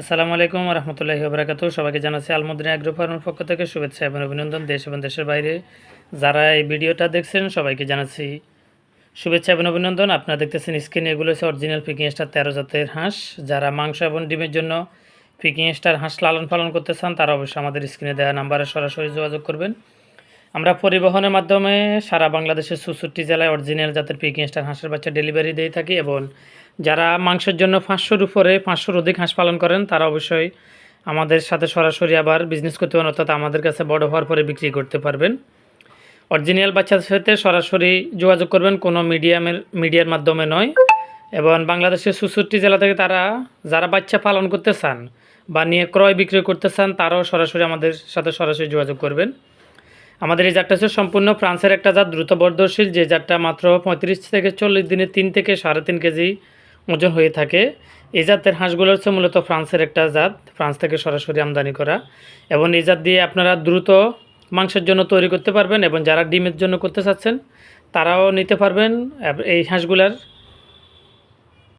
আসসালামু আলাইকুম রহমতুল্লাহি বরাকাতু সবাইকে জানাচ্ছি আলমদিন অ্যাগ্রো ফার্মের পক্ষ থেকে শুভেচ্ছা এবং অভিনন্দন দেশ এবং দেশের বাইরে। যারা এই ভিডিওটা দেখছেন, সবাইকে জানাচ্ছি শুভেচ্ছা এবং অভিনন্দন। আপনারা দেখতেছেন স্ক্রিনে, এগুলো হচ্ছে অরিজিনাল পিকিং স্টার তেরো জাতের হাঁস। যারা মাংস এবং ডিমের জন্য পিকিং স্টার হাঁস লালন পালন করতে চান, তারা অবশ্যই আমাদের স্ক্রিনে দেওয়া নাম্বারে সরাসরি যোগাযোগ করবেন। আমরা পরিবহনের মাধ্যমে সারা বাংলাদেশের চৌষট্টি জেলায় অরিজিনাল জাতের পিকিং স্টার হাঁসের বাচ্চা ডেলিভারি দিয়ে থাকি এবং যারা মাংসের জন্য পাঁচশোর উপরে, পাঁচশোর অধিক হাঁস পালন করেন, তারা অবশ্যই আমাদের সাথে সরাসরি আবার বিজনেস করতে পারেন, অর্থাৎ আমাদের কাছে বড় হওয়ার পরে বিক্রি করতে পারবেন। অরিজিনাল বাচ্চাদের সাথে সরাসরি যোগাযোগ করবেন, কোনো মিডিয়ামের মিডিয়ার মাধ্যমে নয়। এবং বাংলাদেশের চৌষট্টি জেলা থেকে তারা যারা বাচ্চা পালন করতে চান বা নিয়ে ক্রয় বিক্রয় করতে চান, তারাও সরাসরি আমাদের সাথে সরাসরি যোগাযোগ করবেন। আমাদের এই জাতটা হচ্ছে সম্পূর্ণ ফ্রান্সের একটা জাত দ্রুত বর্ধনশীল যে জাতটা মাত্র পঁয়ত্রিশ থেকে চল্লিশ দিনে তিন থেকে সাড়ে তিন কেজি ওজন হয়ে থাকে। এই জাতের হাঁসগুলো হচ্ছে মূলত ফ্রান্সের একটা জাত, ফ্রান্স থেকে সরাসরি আমদানি করা। এবং এই জাত দিয়ে আপনারা দ্রুত মাংসের জন্য তৈরি করতে পারবেন এবং যারা ডিমের জন্য করতে চাচ্ছেন, তারাও নিতে পারবেন। এই হাঁসগুলার